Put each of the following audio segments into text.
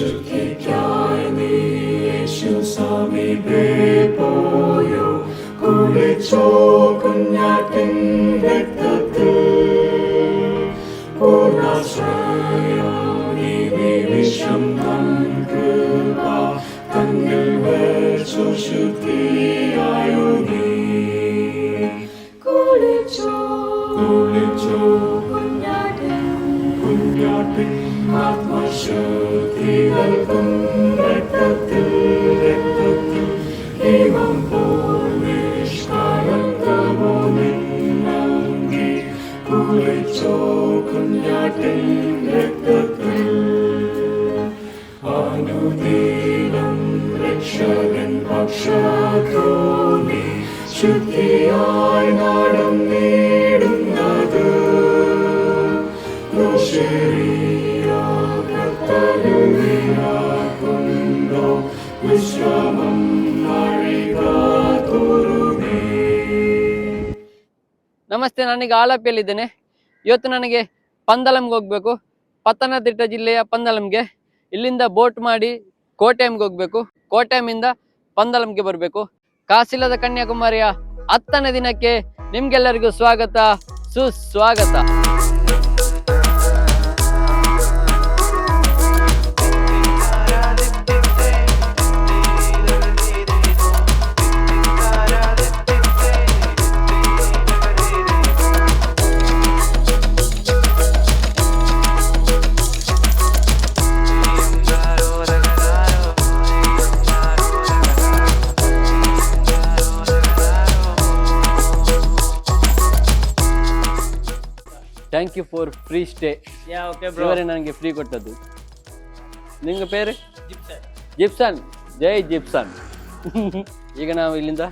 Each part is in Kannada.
Шевкікяйний, що самі бипою, куличок няким вектати. Ура шея, і вивішам там крипа, там не вечу шутки. ನಾನೀಗ ಆಲಪಿಯಲ್ಲಿದ್ದೇನೆ. ಇವತ್ತು ನನಗೆ ಪಂದಲಂಗೆ ಹೋಗ್ಬೇಕು. ಪತ್ತನತಿಟ್ಟ ಜಿಲ್ಲೆಯ ಪಂದಲಂಗೆ ಇಲ್ಲಿಂದ ಬೋಟ್ ಮಾಡಿ ಕೋಟೆಯಂಗೆ ಹೋಗ್ಬೇಕು. ಕೋಟೆಮಿಂದ ಪಂದಲಂಗೆ ಬರಬೇಕು. ಕಾಸಿಲ್ಲದ ಕನ್ಯಾಕುಮಾರಿಯ ಹತ್ತನೇ ದಿನಕ್ಕೆ ನಿಮ್ಗೆಲ್ಲರಿಗೂ ಸ್ವಾಗತ. ಸುಸ್ವಾಗತ. Thank you for free stay ಇವರೇ ನನಗೆ ಫ್ರೀ ಕೊಟ್ಟದ್ದು. ನಿಮ್ಗೆ ಪೇರು? ಜಿಪ್ಸನ್ ಜೈ ಜಿಪ್ಸನ್ ಈಗ ನಾವು ಇಲ್ಲಿಂದ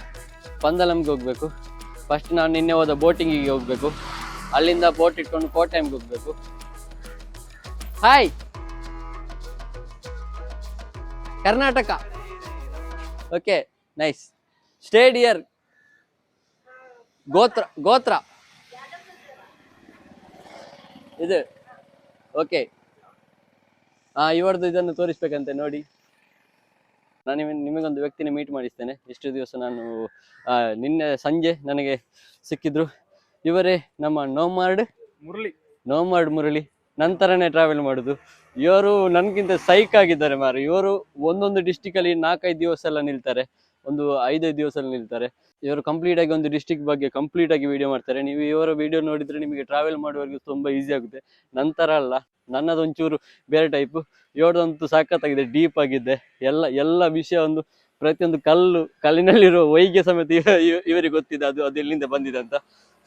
ಪಂದಲಮ್ಗೆ ಹೋಗ್ಬೇಕು. ಫಸ್ಟ್ ನಾವು ನಿನ್ನೆ ಹೋದ ಬೋಟಿಂಗಿಗೆ ಹೋಗ್ಬೇಕು. ಅಲ್ಲಿಂದ ಬೋಟ್ ಇಟ್ಕೊಂಡು ಕೋಟೆಮ್ಗೆ ಹೋಗ್ಬೇಕು. ಹಾಯ್ ಕರ್ನಾಟಕ. ಓಕೆ ನೈಸ್ ಸ್ಟೇಡಿಯರ್ ಗೋತ್ರ ಗೋತ್ರ. ಇದು? ಓಕೆ ಹಾ ಇವರದ್ದು ಇದನ್ನು ತೋರಿಸ್ಬೇಕಂತೆ ನೋಡಿ. ನಾನು ನಿಮಗೆ ನಿಮಗೊಂದು ವ್ಯಕ್ತಿನ ಮೀಟ್ ಮಾಡಿಸ್ತೇನೆ. ಇಷ್ಟು ದಿವಸ ನಾನು ನಿನ್ನೆ ಸಂಜೆ ನನಗೆ ಸಿಕ್ಕಿದ್ರು. ಇವರೇ ನಮ್ಮ ನೋಮಾರ್ಡ್. ಮುರಳಿ. ನೋಮಾರ್ಡ್ ಮುರಳಿ. ನಂತರನೇ ಟ್ರಾವೆಲ್ ಮಾಡುದು. ಇವರು ನನಗಿಂತ ಸೈಕ್ ಆಗಿದ್ದಾರೆ ಮಾರು ಇವರು ಒಂದೊಂದು ಡಿಸ್ಟಿಕ್ ಅಲ್ಲಿ ನಾಲ್ಕೈದು ದಿವಸ ಎಲ್ಲ ನಿಲ್ತಾರೆ. ಒಂದು ಐದೈದು ದಿವಸದಲ್ಲಿ ನಿಲ್ತಾರೆ. ಇವರು ಕಂಪ್ಲೀಟ್ ಆಗಿ ಒಂದು ಡಿಸ್ಟಿಕ್ ಬಗ್ಗೆ ಕಂಪ್ಲೀಟ್ ಆಗಿ ವಿಡಿಯೋ ಮಾಡ್ತಾರೆ. ನೀವು ಇವರ ವಿಡಿಯೋ ನೋಡಿದ್ರೆ ನಿಮಗೆ ಟ್ರಾವೆಲ್ ಮಾಡುವವರೆಗೂ ತುಂಬಾ ಈಸಿ ಆಗುತ್ತೆ. ನಂತರ ಅಲ್ಲ ನನ್ನದೊಂಚೂರು ಬೇರೆ ಟೈಪು ಇವರದಂತೂ ಸಾಕತ್ತಾಗಿದೆ ಡೀಪ್ ಆಗಿದೆ. ಎಲ್ಲ ಎಲ್ಲ ವಿಷಯ ಒಂದು ಪ್ರತಿಯೊಂದು ಕಲ್ಲು ಕಲ್ಲಿನಲ್ಲಿರುವ ವೈಗೆ ಸಮೇತ ಇವ- ಇವ- ಇವರಿಗೆ ಗೊತ್ತಿದೆ. ಅದು ಅದು ಎಲ್ಲಿಂದ ಬಂದಿದೆ ಅಂತ.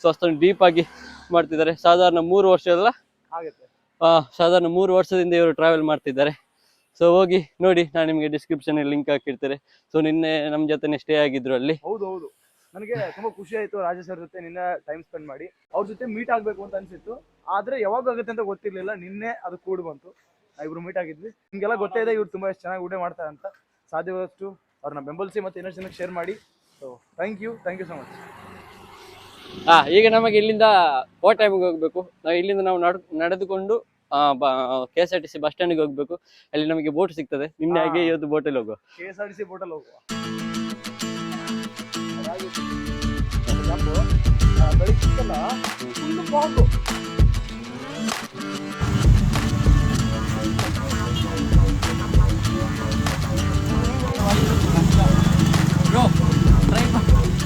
ಸೊ ಅಷ್ಟೊಂದು ಡೀಪ್ ಆಗಿ ಮಾಡ್ತಿದ್ದಾರೆ. ಸಾಧಾರಣ ಮೂರು ವರ್ಷ ಎಲ್ಲ ಆಗುತ್ತೆ. ಆ, ಸಾಧಾರಣ ಮೂರು ವರ್ಷದಿಂದ ಇವರು ಟ್ರಾವೆಲ್ ಮಾಡ್ತಿದ್ದಾರೆ. ಸೊ ಹೋಗಿ ನೋಡಿ ನಾನು ನಿಮಗೆ ಡಿಸ್ಕ್ರಿಪ್ಷನ್ ಲಿಂಕ್ ಹಾಕಿರ್ತಾರೆ. ಸೊ ನಿನ್ನೆ ನಮ್ಮ ಜೊತೆನೆ ಸ್ಟೇ ಆಗಿದ್ರು ಅಲ್ಲಿ. ಹೌದು ಹೌದು ನನಗೆ ತುಂಬಾ ಖುಷಿ ಆಯ್ತು ರಾಜೇಶ್ ಅವ್ರ ಜೊತೆ ನಿನ್ನೆ ಟೈಮ್ ಸ್ಪೆಂಡ್ ಮಾಡಿ. ಅವ್ರ ಜೊತೆ ಮೀಟ್ ಆಗ್ಬೇಕು ಅಂತ ಅನ್ಸಿತ್ತು. ಆದ್ರೆ ಯಾವಾಗ ಆಗುತ್ತೆ ಅಂತ ಗೊತ್ತಿರ್ಲಿಲ್ಲ. ನಿನ್ನೆ ಅದು ಕೂಡ ಬಂತು. ಇಬ್ರು ಮೀಟ್ ಆಗಿದ್ವಿ. ನಿಮ್ಗೆಲ್ಲ ಗೊತ್ತೇ ಇದೆ ಇವ್ರು ತುಂಬಾ ಎಷ್ಟು ಚೆನ್ನಾಗಿ ಊಟ ಮಾಡ್ತಾರೆ ಅಂತ. ಸಾಧ್ಯವಾದಷ್ಟು ಅವ್ರನ್ನ ಬೆಂಬಲಿಸಿ ಮತ್ತೆ ಇನ್ನಷ್ಟು ಜನಕ್ಕೆ ಶೇರ್ ಮಾಡಿ. So thank you thank you so much ಹಾ ಈಗ ನಮಗೆ ಇಲ್ಲಿಂದ ಕೋಟೆಮ್ಗೆ ಹೋಗ್ಬೇಕು? ನಾವು ಇಲ್ಲಿಂದ ನಾವು ನಡ್ ನಡೆದುಕೊಂಡು K S R T C bus ಸ್ಟ್ಯಾಂಡ್ಗೆ ಹೋಗ್ಬೇಕು. ಅಲ್ಲಿ ನಮಗೆ ಬೋಟ್ ಸಿಗ್ತದೆ. ನಿನ್ನೆ ಹಾಗೆ. ಇವತ್ತು ಬೋಟಲ್ಲಿ ಹೋಗುವ. K S R T C ಬೋಟಲ್ಲಿ ಹೋಗುವ. ಟ್ರೈ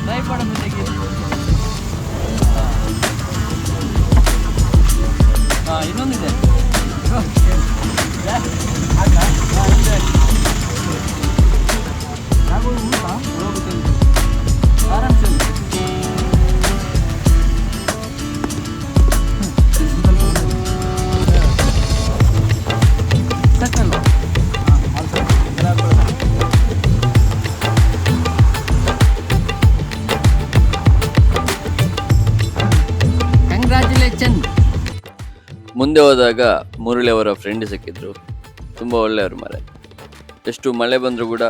ಟ್ರೈ ಇನ್ನೊಂದಿದೆ. ಯಾ? ಹಾಕಾ? ಹಾ, ಇದೆ. Bro, ಗೊತ್ತಿಲ್ಲ. ಆರಾಮ್ಸೆ ಉಂಟು. Set ಮುಂದೆ ಹೋದಾಗ ಮುರಳಿ ಅವರ ಫ್ರೆಂಡ್ ಸಿಕ್ಕಿದ್ರು. ತುಂಬ ಒಳ್ಳೆಯವರು ಮರೆ. ಎಷ್ಟು ಮಳೆ ಬಂದರೂ ಕೂಡ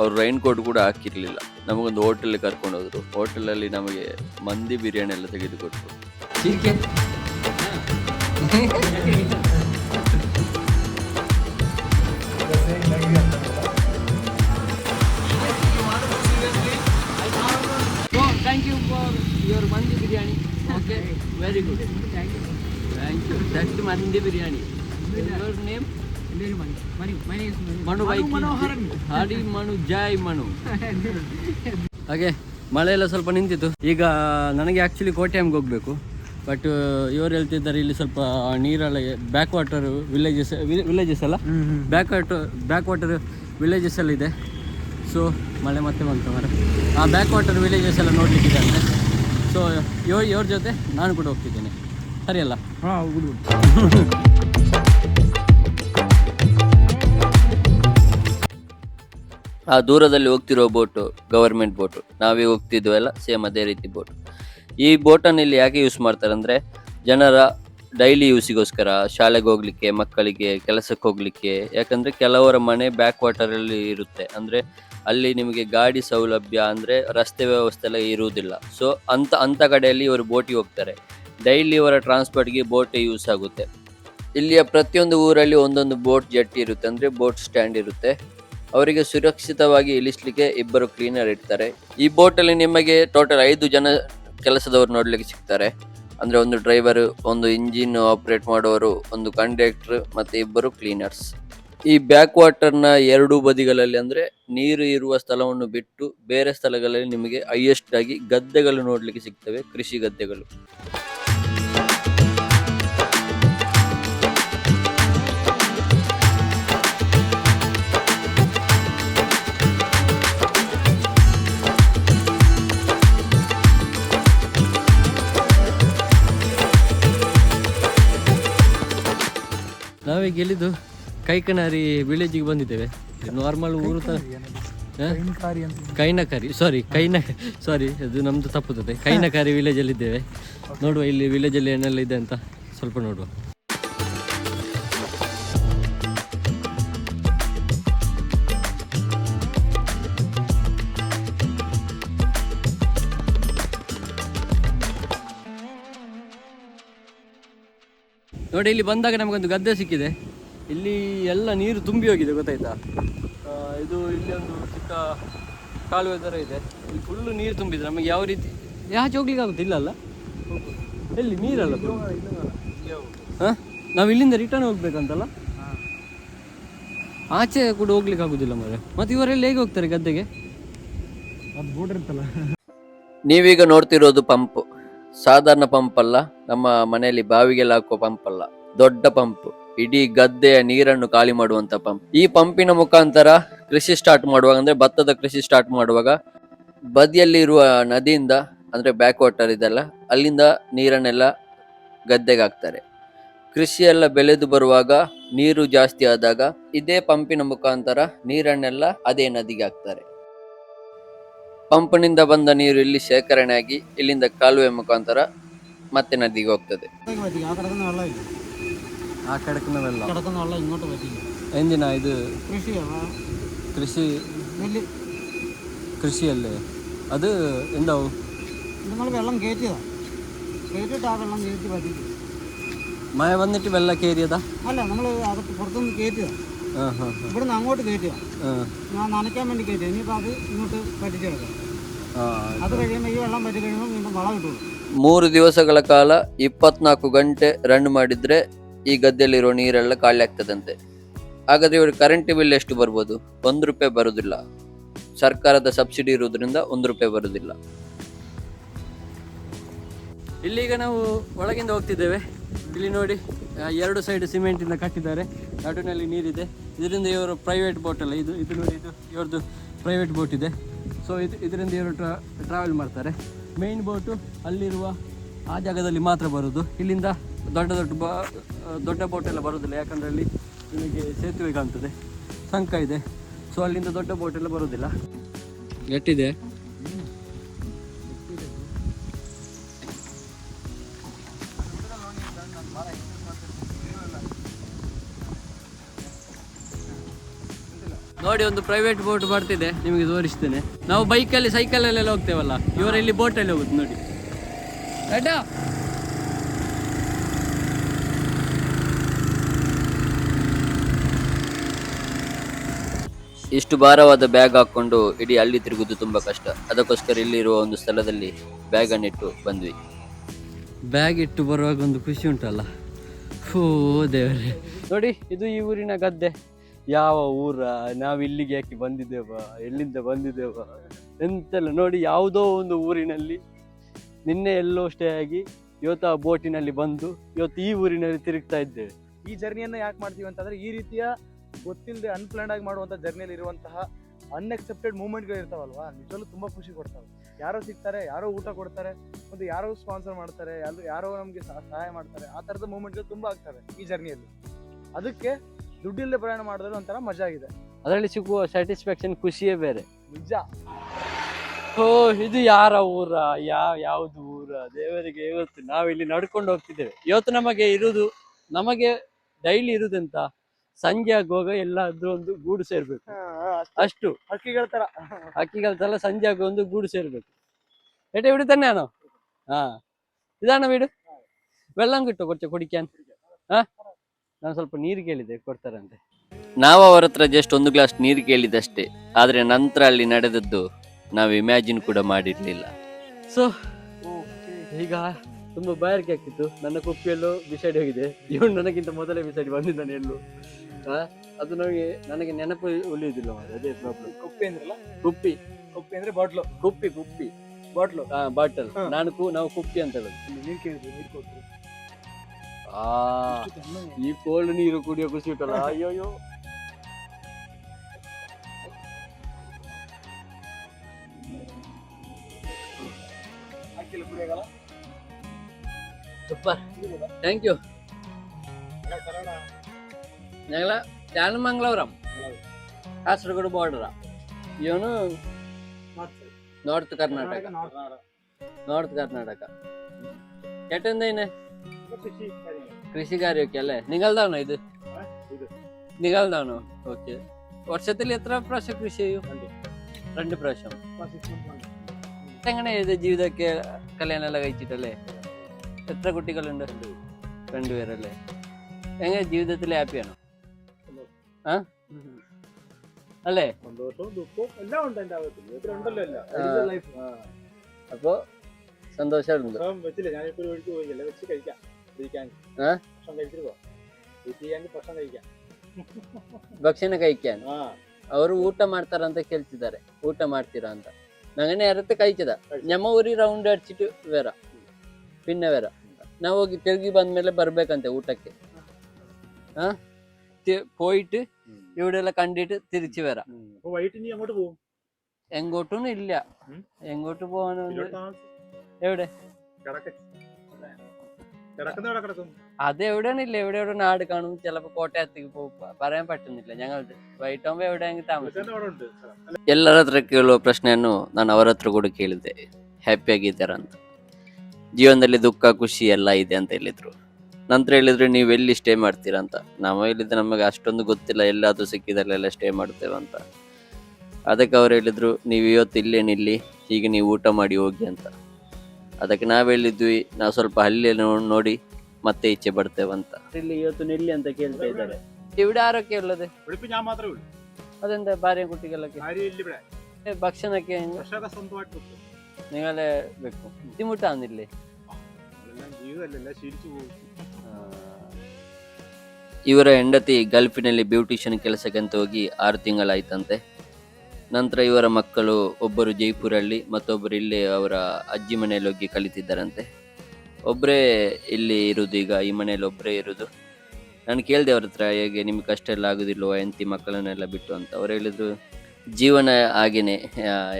ಅವರು ರೈನ್ ಕೋಟ್ ಕೂಡ ಹಾಕಿರಲಿಲ್ಲ. ನಮಗೊಂದು ಹೋಟೆಲ್ ಕರ್ಕೊಂಡು ಹೋದರು. ಹೋಟೆಲಲ್ಲಿ ನಮಗೆ ಮಂದಿ ಬಿರಿಯಾನಿ ಎಲ್ಲ ತೆಗೆದುಕೊಟ್ರು. Thank you for your mandi biryani. Okay very good thank you that mandi biryani your name Manu ಹಾಡಿ ಮನು ಜೈ ಮನು ಹಾಗೆ ಮಳೆ ಎಲ್ಲ ಸ್ವಲ್ಪ ನಿಂತಿತ್ತು. ಈಗ ನನಗೆ ಆ್ಯಕ್ಚುಲಿ ಕೋಟೆಯಮ್ಗೆ ಹೋಗಬೇಕು. ಬಟ್ ಇವರು ಹೇಳ್ತಿದ್ದಾರೆ ಇಲ್ಲಿ ಸ್ವಲ್ಪ ನೀರೆಲ್ಲ ಬ್ಯಾಕ್ ವಾಟರ್ ವಿಲೇಜಸ್ ವಿಲೇಜಸ್ ಎಲ್ಲ back water back water villages ಎಲ್ಲ ಇದೆ. ಸೊ ಮಳೆ ಮತ್ತೆ ಬಂತು ಮರ ಆ ಬ್ಯಾಕ್ ವಾಟರ್ ವಿಲೇಜಸ್ ಎಲ್ಲ ನೋಡ್ಲಿಕ್ಕಿದ್ದಾರೆ ಸೊ ಇವ್ರ ಇವ್ರ ಜೊತೆ ನಾನು ಕೂಡ ಹೋಗ್ತಿದ್ದೇನೆ. ಸರಿಯಲ್ಲ? ಆ, ದೂರದಲ್ಲಿ ಹೋಗ್ತಿರೋ ಬೋಟು ಗವರ್ಮೆಂಟ್ ಬೋಟು. ನಾವೇ ಹೋಗ್ತಿದ್ವಲ್ಲ ಸೇಮ್ ಅದೇ ರೀತಿ ಬೋಟ್. ಈ ಬೋಟನ್ನು ಇಲ್ಲಿ ಯಾಕೆ ಯೂಸ್ ಮಾಡ್ತಾರೆ ಅಂದರೆ, ಜನರ ಡೈಲಿ ಯೂಸಿಗೋಸ್ಕರ ಶಾಲೆಗೆ ಹೋಗ್ಲಿಕ್ಕೆ, ಮಕ್ಕಳಿಗೆ, ಕೆಲಸಕ್ಕೆ ಹೋಗ್ಲಿಕ್ಕೆ. ಯಾಕಂದರೆ ಕೆಲವರ ಮನೆ ಬ್ಯಾಕ್ ವಾಟರಲ್ಲಿ ಇರುತ್ತೆ. ಅಂದರೆ ಅಲ್ಲಿ ನಿಮಗೆ ಗಾಡಿ ಸೌಲಭ್ಯ ಅಂದರೆ ರಸ್ತೆ ವ್ಯವಸ್ಥೆ ಎಲ್ಲ ಇರುವುದಿಲ್ಲ. ಸೊ ಅಂತ ಅಂಥ ಕಡೆಯಲ್ಲಿ ಇವರು ಬೋಟಿಗೆ ಹೋಗ್ತಾರೆ. ಡೈಲಿ ಇವರ ಟ್ರಾನ್ಸ್ಪೋರ್ಟ್ಗೆ ಬೋಟೇ ಯೂಸ್ ಆಗುತ್ತೆ. ಇಲ್ಲಿಯ ಪ್ರತಿಯೊಂದು ಊರಲ್ಲಿ ಒಂದೊಂದು ಬೋಟ್ ಜಟ್ಟಿ ಇರುತ್ತೆ, ಅಂದ್ರೆ ಬೋಟ್ ಸ್ಟ್ಯಾಂಡ್ ಇರುತ್ತೆ. ಅವರಿಗೆ ಸುರಕ್ಷಿತವಾಗಿ ಇಳಿಸ್ಲಿಕ್ಕೆ ಇಬ್ಬರು ಕ್ಲೀನರ್ ಇರ್ತಾರೆ. ಈ ಬೋಟಲ್ಲಿ ನಿಮಗೆ ಟೋಟಲ್ ಐದು ಜನ ಕೆಲಸದವರು ನೋಡ್ಲಿಕ್ಕೆ ಸಿಗ್ತಾರೆ. ಅಂದ್ರೆ ಒಂದು ಡ್ರೈವರ್, ಒಂದು ಇಂಜಿನ್ ಆಪರೇಟ್ ಮಾಡುವವರು, ಒಂದು ಕಂಡಕ್ಟರ್, ಮತ್ತೆ ಇಬ್ಬರು ಕ್ಲೀನರ್ಸ್. ಈ ಬ್ಯಾಕ್ ವಾಟರ್ನ ಎರಡೂ ಬದಿಗಳಲ್ಲಿ ಅಂದ್ರೆ ನೀರು ಇರುವ ಸ್ಥಳವನ್ನು ಬಿಟ್ಟು ಬೇರೆ ಸ್ಥಳಗಳಲ್ಲಿ ನಿಮಗೆ ಹೈಯೆಸ್ಟ್ ಆಗಿ ಗದ್ದೆಗಳು ನೋಡಲಿಕ್ಕೆ ಸಿಗ್ತವೆ, ಕೃಷಿ ಗದ್ದೆಗಳು. ನಾವೀಗ ಎಲ್ಲಿದ್ದು ಕೈಕನಾರಿ ವಿಲೇಜಿಗೆ ಬಂದಿದ್ದೇವೆ. ನಾರ್ಮಲ್ ಊರು ಹ? ಕೈನಕಾರಿ ಸಾರಿ ಕೈನ ಸಾರಿ ಅದು ನಮ್ದು ತಪ್ಪುತ್ತದೆ ಕೈನಕಾರಿ ವಿಲೇಜ್ ಅಲ್ಲಿ ಇದ್ದೇವೆ ನೋಡುವ ಇಲ್ಲಿ ವಿಲೇಜಲ್ಲಿ ಏನೆಲ್ಲ ಇದೆ ಅಂತ ಸ್ವಲ್ಪ ನೋಡುವ. ನೋಡಿ ಇಲ್ಲಿ ಬಂದಾಗ ನಮಗೊಂದು ಗದ್ದೆ ಸಿಕ್ಕಿದೆ. ಇಲ್ಲಿ ಎಲ್ಲ ನೀರು ತುಂಬಿ ಹೋಗಿದೆ ಗೊತ್ತಾಯ್ತಾ? ಇದು ಇಲ್ಲಿ ಒಂದು ಚಿಕ್ಕ ಕಾಲುವೆ ಥರ ಇದೆ. ಇಲ್ಲಿ ಫುಲ್ಲು ನೀರು ತುಂಬಿದೆ. ನಮಗೆ ಯಾವ ರೀತಿ? ಯಾಚೆ ಹೋಗ್ಲಿಕ್ಕೆ ಆಗುತ್ತಿಲ್ಲ ಅಲ್ಲ. ಎಲ್ಲಿ? ನೀರಲ್ಲ ಹಾಂ? ನಾವು ಇಲ್ಲಿಂದ ರಿಟರ್ನ್ ಹೋಗ್ಬೇಕಂತಲ್ಲ? ಆಚೆ ಕೂಡ ಹೋಗ್ಲಿಕ್ಕೆ ಆಗುದಿಲ್ಲ ಮರೆ ಮತ್ತೆ ಇವರೆಲ್ಲ ಹೇಗೆ ಹೋಗ್ತಾರೆ ಗದ್ದೆಗೆ? ಅದು ನೀವೀಗ ನೋಡ್ತಿರೋದು ಪಂಪ್. ಸಾಧಾರಣ ಪಂಪ್ ಅಲ್ಲ ನಮ್ಮ ಮನೆಯಲ್ಲಿ ಬಾವಿಗೆಲ್ಲ ಹಾಕುವ ಪಂಪ್ ಅಲ್ಲ, ದೊಡ್ಡ ಪಂಪ್. ಇಡೀ ಗದ್ದೆಯ ನೀರನ್ನು ಖಾಲಿ ಮಾಡುವಂತ ಪಂಪ್. ಈ ಪಂಪಿನ ಮುಖಾಂತರ ಕೃಷಿ ಸ್ಟಾರ್ಟ್ ಮಾಡುವಾಗ, ಅಂದ್ರೆ ಭತ್ತದ ಕೃಷಿ ಸ್ಟಾರ್ಟ್ ಮಾಡುವಾಗ ಬದಿಯಲ್ಲಿ ಇರುವ ನದಿಯಿಂದ, ಅಂದ್ರೆ ಬ್ಯಾಕ್ ವಾಟರ್ ಇದೆಲ್ಲ, ಅಲ್ಲಿಂದ ನೀರನ್ನೆಲ್ಲ ಗದ್ದೆಗೆ ಹಾಕ್ತಾರೆ. ಕೃಷಿ ಎಲ್ಲ ಬೆಳೆದು ಬರುವಾಗ ನೀರು ಜಾಸ್ತಿ ಆದಾಗ ಇದೇ ಪಂಪಿನ ಮುಖಾಂತರ ನೀರನ್ನೆಲ್ಲ ಅದೇ ನದಿಗೆ ಹಾಕ್ತಾರೆ. ಪಂಪ್ನಿಂದ ಬಂದ ನೀರು ಇಲ್ಲಿ ಶೇಖರಣೆ ಆಗಿ ಇಲ್ಲಿಂದ ಕಾಲುವೆ ಮುಖಾಂತರ ಮತ್ತೆ ನದಿಗೆ ಹೋಗ್ತದೆ ആ കിടക്കുന്ന വെള്ളം ഇല്ല ಆ ಕಡಕನವೆಲ್ಲ കിടക്കുന്ന വെള്ളം ഇങ്ങോട്ട് പറ്റില്ല ಎಂದಿನ ಇದು കൃഷി ಕೃಷಿ നെല്ല് ಕೃಷಿಯಲ್ಲೇ ಅದು ಎಂದಾವು നമ്മൾ വെള്ളം കയറ്റിയതാ കയറ്റിയിട്ട് ആ വെള്ളം കയറ്റി പറ്റിക്കും മഴ വന്നിട്ട് വെള്ള കയറിയതാ അല്ല നമ്മൾ അകത്ത് പുറത്തുനിന്ന് കയറ്റിയതാ ആ ഹാ ഇവിടുന്ന് അങ്ങോട്ട് കയറ്റിയതാ ആ ഞാൻ നനയ്ക്കാൻ വേണ്ടി കയറ്റിയ ഇനിയിപ്പോൾ അത് ഇങ്ങോട്ട് പറ്റിച്ചെടുക്കാം ಆ അത് കഴിയുമ്പോൾ ഈ വെള്ളം പറ്റി കഴിയുമ്പോൾ വീണ്ടും വളം കിട്ടുള്ളൂ ಮೂರು ದಿವಸಗಳ ಕಾಲ ಇಪ್ಪತ್ನಾಲ್ಕು ಗಂಟೆ ರನ್ ಮಾಡಿದ್ರೆ ಈ ಗದ್ದೆಯಲ್ಲಿರೋ ನೀರೆಲ್ಲ ಖಾಲಿ ಆಗ್ತದಂತೆ. ಹಾಗಾದ್ರೆ ಇವರು ಕರೆಂಟ್ ಬಿಲ್ ಎಷ್ಟು ಬರ್ಬೋದು? ಒಂದು ರೂಪಾಯಿ ಬರೋದಿಲ್ಲ. ಸರ್ಕಾರದ ಸಬ್ಸಿಡಿ ಇರೋದ್ರಿಂದ ಒಂದು ರೂಪಾಯಿ ಬರೋದಿಲ್ಲ. ಇಲ್ಲಿಗ ನಾವು ಒಳಗಿಂದ ಹೋಗ್ತಿದ್ದೇವೆ. ಇಲ್ಲಿ ನೋಡಿ ಎರಡು ಸೈಡ್ ಸಿಮೆಂಟ್ ಇಂದ ಕಟ್ಟಿದ್ದಾರೆ. ನಡುವಿನಲ್ಲಿ ನೀರಿದೆ. ಇದರಿಂದ ಇವರು ಪ್ರೈವೇಟ್ ಬೋಟ್ ಅಲ್ಲ ಇದು. ಇದು ನೋಡಿ, ಇದು ಇವ್ರದ್ದು ಪ್ರೈವೇಟ್ ಬೋಟ್ ಇದೆ. ಸೊ ಇದು, ಇದರಿಂದ ಇವರು ಟ್ರಾವೆಲ್ ಮಾಡ್ತಾರೆ. ಮೇನ್ ಬೋಟು ಅಲ್ಲಿರುವ ಆ ಜಾಗದಲ್ಲಿ ಮಾತ್ರ ಬರೋದು. ಇಲ್ಲಿಂದ ದೊಡ್ಡ ದೊಡ್ಡ ಬಾ, ದೊಡ್ಡ ಬೋಟ್ ಎಲ್ಲ ಬರೋದಿಲ್ಲ. ಯಾಕಂದರೆ ಅಲ್ಲಿ ನಿಮಗೆ ಸೇತುವೆ ಕಾಣ್ತದೆ. ಸಂಕ ಇದೆ. ಸೊ ಅಲ್ಲಿಂದ ದೊಡ್ಡ ಬೋಟೆಲ್ಲ ಬರೋದಿಲ್ಲ. ಗಟ್ಟಿದೆ ನೋಡಿ ಒಂದು ಪ್ರೈವೇಟ್ ಬೋಟ್ ಬರ್ತಿದೆ ನಿಮಗೆ ತೋರಿಸ್ತೇನೆ. ನಾವು ಬೈಕಲ್ಲಿ ಸೈಕಲಲ್ಲೆಲ್ಲ ಹೋಗ್ತೇವಲ್ಲ ಇವರು ಇಲ್ಲಿ ಬೋಟಲ್ಲಿ ಹೋಗುದು ನೋಡಿ. ಇಷ್ಟು ಭಾರವಾದ ಬ್ಯಾಗ್ ಹಾಕೊಂಡು ಇಡೀ ಅಲ್ಲಿ ತಿರುಗುದು ತುಂಬಾ ಕಷ್ಟ. ಅದಕ್ಕೋಸ್ಕರ ಇಲ್ಲಿರುವ ಒಂದು ಸ್ಥಳದಲ್ಲಿ ಬ್ಯಾಗ್ ಅನ್ನಿಟ್ಟು ಬಂದ್ವಿ. ಬ್ಯಾಗ್ ಇಟ್ಟು ಬರುವಾಗ ಒಂದು ಖುಷಿ ಉಂಟಲ್ಲ. ಹೋ ದೇವರೇ. ನೋಡಿ ಇದು ಈ ಊರಿನ ಗದ್ದೆ. ಯಾವ ಊರ, ನಾವು ಇಲ್ಲಿಗೆ ಯಾಕೆ ಬಂದಿದ್ದೇವ, ಎಲ್ಲಿಂದ ಬಂದಿದ್ದೇವ ಎಂತೆಲ್ಲ ನೋಡಿ ಯಾವುದೋ ಒಂದು ಊರಿನಲ್ಲಿ ನಿನ್ನೆ ಎಲ್ಲೋ ಸ್ಟೇ ಆಗಿ ಇವತ್ತು ಆ ಬೋಟಿನಲ್ಲಿ ಬಂದು ಇವತ್ತು ಈ ಊರಿನಲ್ಲಿ ತಿರುಗ್ತಾ ಇದ್ದೇವೆ. ಈ ಜರ್ನಿಯನ್ನು ಯಾಕೆ ಮಾಡ್ತೀವಿ ಅಂತಂದ್ರೆ ಈ ರೀತಿಯ ಗೊತ್ತಿಲ್ಲದೆ ಅನ್ಪ್ಲಾನ್ಡ್ ಆಗಿ ಮಾಡುವಂತ ಜರ್ನಿಯಲ್ಲಿ ಇರುವಂತಹ ಅನ್ಎಕ್ಸೆಪ್ಟೆಡ್ ಮೂಮೆಂಟ್ಗಳು ಇರ್ತಾವಲ್ವಾ? ನಿಜವಲ್ಲೂ ತುಂಬಾ ಖುಷಿ ಕೊಡ್ತಾವೆ. ಯಾರೋ ಸಿಗ್ತಾರೆ, ಯಾರೋ ಊಟ ಕೊಡ್ತಾರೆ, ಮತ್ತು ಯಾರೋ ಸ್ಪಾನ್ಸರ್ ಮಾಡ್ತಾರೆ, ಯಾರು, ಯಾರೋ ನಮಗೆ ಸಹಾಯ ಮಾಡ್ತಾರೆ, ಆ ತರದ ಮೂಮೆಂಟ್ಗಳು ತುಂಬಾ ಆಗ್ತವೆ ಈ ಜರ್ನಿಯಲ್ಲಿ. ಅದಕ್ಕೆ ದುಡ್ಡಿಲ್ಲದೆ ಪ್ರಯಾಣ ಮಾಡಿದ್ರೆ ಒಂಥರ ಮಜಾ ಆಗಿದೆ ಅದರಲ್ಲಿ ಸಿಗುವ ಸ್ಯಾಟಿಸ್ಫ್ಯಾಕ್ಷನ್ ಖುಷಿಯೇ ಬೇರೆ ನಿಜ ಓ ಇದು ಯಾರ ಊರ ಯಾವ ಯಾವ್ದು ಊರ ದೇವರಿಗೆ ಇವತ್ತು ನಾವಿಲ್ಲಿ ನಡ್ಕೊಂಡು ಹೋಗ್ತಿದ್ದೇವೆ ಇವತ್ತು ನಮಗೆ ಇರುವುದು ನಮಗೆ ಡೈಲಿ ಇರುದೆಂತ ಸಂಜೆ ಆಗುವಾಗ ಎಲ್ಲಾದ್ರೂ ಒಂದು ಗೂಡು ಸೇರ್ಬೇಕು ಅಷ್ಟು ಹಕ್ಕಿಗಳ ತರ ಅಕ್ಕಿಗಳ ಸಂಜೆ ಆಗುವ ಒಂದು ಗೂಡು ಸೇರ್ಬೇಕು ಏಟೆ ಬಿಡುತ್ತಾನೆ ನಾನು ಹಾ ಇದಾನ ಬಿಡು വെള്ളം കിട്ടോ കുറച്ച് കുടിക്കാൻ ಹಾ ನಾನು ಸ್ವಲ್ಪ ನೀರು ಕೇಳಿದೆ ಕೊಡ್ತಾರಂತೆ. ನಾವು ಅವರ ಹತ್ರ ಜಸ್ಟ್ ಒಂದು ಗ್ಲಾಸ್ ನೀರು ಕೇಳಿದಷ್ಟೇ ಆದ್ರೆ ನಂತರ ಅಲ್ಲಿ ನಡೆದದ್ದು ನಾವು ಇಮ್ಯಾಜಿನ್ ಕೂಡ ಮಾಡಿರಲಿಲ್ಲ. ಸೊ ಈಗ ತುಂಬಾ ಬಾಯಾರಿಕೆ ಆಗ್ತಿತ್ತು. ನನ್ನ ಕುಪ್ಪಿಯಲ್ಲೂ ಬಿಸಾಡಿ ಹೋಗಿದೆ. ಇವನು ನನಗಿಂತ ಮೊದಲೇ ಬಿಸಾಡಿ ಬಂದಿದ್ದಾನೆ ಎಲ್ಲು. ಆ, ಅದು ನನಗೆ ನನಗೆ ನೆನಪು ಉಳಿಯುವುದಿಲ್ಲ ಅದೇ ಪ್ರಾಬ್ಲಮ್ ಕುಪ್ಪಿ ಅಂದ್ರಲ್ಲ? ಕುಪ್ಪಿ. ಕುಪ್ಪಿ ಅಂದ್ರೆ ಬಾಟ್ಲು. ಕುಪ್ಪಿ ಕುಪ್ಪಿ. ಬಾಟ್ಲು. ಹಾ ಬಾಟಲ್. ನಾನು ಕು- ನಾವು ಕುಪ್ಪಿ ಅಂತ ಹೇಳೋದು. ನೀರು ಕೇಳಿದ್ವಿ ನೀರು ಕೊಟ್ರು. ಆ ಈ ಕೋಲ್ಡ್ ನೀರು ಕುಡಿಯೋ ಖುಷಿ ಉಂಟಲ್ಲ ಅಯ್ಯೋಯ್ಯೋ ಹಾಕಿಲ್ಲ ಕುಡಿಯಾಗಲ್ಲ ಸೂಪರ್ ಥ್ಯಾಂಕ್ ಯು ഞങ്ങള് ചാനമംഗലപുരം കാസർഗോഡ് ബോർഡറാ ಇವನು ನಾರ್ತ್ ಕರ್ನಾಟಕ ನಾರ್ತ್ ಕರ್ನಾಟಕ ചേട്ടെന്തേനെ കൃഷിക്കാരൊക്കെ അല്ലേ നിങ്ങളുടെയാണോ ഇത്. നിങ്ങളതാണോ? ഓക്കെ. വർഷത്തിൽ എത്ര പ്രാവശ്യം കൃഷി ചെയ്യും? രണ്ട്. പ്രാവശ്യം. എങ്ങനെ ഇത് ജീവിതമൊക്കെ കല്യാണം എല്ലാം കഴിച്ചിട്ടല്ലേ? എത്ര കുട്ടികളുണ്ട്? രണ്ടുപേരല്ലേ എങ്ങനെ ജീവിതത്തിൽ ഹാപ്പിയാണോ? ആ? അല്ലേ? അപ്പോ സന്തോഷമുണ്ട്. വെച്ചില്ല. ഞാനിപ്പോ ഒരു വഴിക്ക് പോയില്ല വെച്ച് കഴിക്കാം. ಭಕ್ಷಣ കഴിക്കാൻ? ಅವರು ಊಟ ಮಾಡ್ತಾರಂತ ಕೇಳ್ತಿದ್ದಾರೆ ಊಟ ಮಾಡ್ತೀರಾ ಅಂತ അങ്ങനെ നേരത്തെ കഴിച്ചതാ. ഞമ്മ ഒരു റൗണ്ട് അടിച്ചിട്ട് വരാം. പിന്നെ വരാം. ನಾವು ಹೋಗಿ ತಿರುಗಿ ಬಂದ್ಮೇಲೆ ಬರ್ಬೇಕಂತೆ ಊಟಕ್ಕೆ ആ? പോയിട്ട് ഇവിടെയെല്ലാം കണ്ടിട്ട് തിരിച്ചു വരാം. എങ്ങോട്ടൊന്നും ഇല്ല. എങ്ങോട്ട് പോകാനൊന്നും എവിടെ? അത് എവിടെയാണില്ല എവിടെ എവിടെ നാട് കാണും ചിലപ്പോ കോട്ടയത്തേക്ക് പോകും പറയാൻ പറ്റുന്നില്ല ഞങ്ങൾ വൈകിട്ടാകുമ്പോ എവിടെയെങ്കിലും താമസിക്കും ഇതൊക്കെ അവിടെ ഉണ്ട് ಎಲ್ಲರ ಹತ್ರ ಕೇಳುವ ಪ್ರಶ್ನೆಯನ್ನು ನಾನು ಅವರ ಹತ್ರ ಕೂಡ ಕೇಳಿದೆ ಹ್ಯಾಪಿ ಆಗಿದ್ದಾರ ಅಂತ ಜೀವನದಲ್ಲಿ ದುಃಖ ಖುಷಿ ಎಲ್ಲ ಇದೆ ಅಂತ ಹೇಳಿದ್ರು ನಂತರ ಹೇಳಿದ್ರು ನೀವು ಎಲ್ಲಿ ಸ್ಟೇ ಮಾಡ್ತೀರಾ ಅಂತ ನಾವು ಹೇಳಿದ್ರೆ ನಮಗೆ ಅಷ್ಟೊಂದು ಗೊತ್ತಿಲ್ಲ ಎಲ್ಲಾದ್ರೂ ಸಿಕ್ಕಿದಲ್ಲೆಲ್ಲ ಸ್ಟೇ ಮಾಡ್ತೇವೆ ಅಂತ ಅದಕ್ಕೆ ಅವ್ರು ಹೇಳಿದ್ರು ನೀವು ಇವತ್ತು ಇಲ್ಲೇ ನಿಲ್ಲಿ ಈಗ ನೀವು ಊಟ ಮಾಡಿ ಹೋಗಿ ಅಂತ ಅದಕ್ಕೆ ನಾವು ಹೇಳಿದ್ವಿ ನಾವು ಸ್ವಲ್ಪ ಹಳ್ಳಿಯನ್ನು ನೋಡಿ ಮತ್ತೆ ಈಚೆ ಬರ್ತೇವೆ ಅಂತ ಇಲ್ಲಿ ಇವತ್ತು ನಿಲ್ಲಿ ಅಂತ ಕೇಳ್ತಾ ಇದ್ದಾರೆ ഇവിടെ ആരൊക്കെ ഉള്ളത് വെളുപ്പ് ഞാൻ മാത്രമേ ഉള്ളൂ അതെന്താ ഭാര്യയും കുട്ടികളൊക്കെ ആരും ഇല്ല ഇവിടെ ഏ, ഭക്ഷണമൊക്കെ കർഷക സ്വന്തമായിട്ട് വെക്കും നിങ്ങളെ വെക്കും ബുദ്ധിമുട്ടാവുന്നില്ലേ അതെല്ലാം ജീവിതമല്ല എല്ലാം ശീലിച്ചു പോകും ಇವರ ಹೆಂಡತಿ ಗಲ್ಫಿನಲ್ಲಿ ಬ್ಯೂಟಿಷಿಯನ್ ಕೆಲಸಕ್ಕೆ ಅಂತ ಹೋಗಿ ಆರು ತಿಂಗಳಾಯ್ತಂತೆ ನಂತರ ಇವರ ಮಕ್ಕಳು ಒಬ್ಬರು ಜೈಪುರಲ್ಲಿ ಮತ್ತೊಬ್ಬರು ಇಲ್ಲಿ ಅವರ ಅಜ್ಜಿ ಮನೆಯಲ್ಲಿ ಹೋಗಿ ಕಲಿತಿದ್ದಾರಂತೆ. ಒಬ್ಬರೇ ಇಲ್ಲಿ ಇರುವುದು ಈಗ, ಈ ಮನೆಯಲ್ಲಿ ಒಬ್ಬರೇ ಇರುವುದು. ನಾನು ಕೇಳಿದೆ ಅವ್ರ ಹತ್ರ, ಹೇಗೆ ನಿಮ್ಗೆ ಕಷ್ಟ ಎಲ್ಲ ಆಗೋದಿಲ್ವ ಎಂತಿ ಮಕ್ಕಳನ್ನೆಲ್ಲ ಬಿಟ್ಟು ಅಂತ. ಅವ್ರು ಹೇಳಿದ್ರು, ಜೀವನ ಹಾಗೇನೆ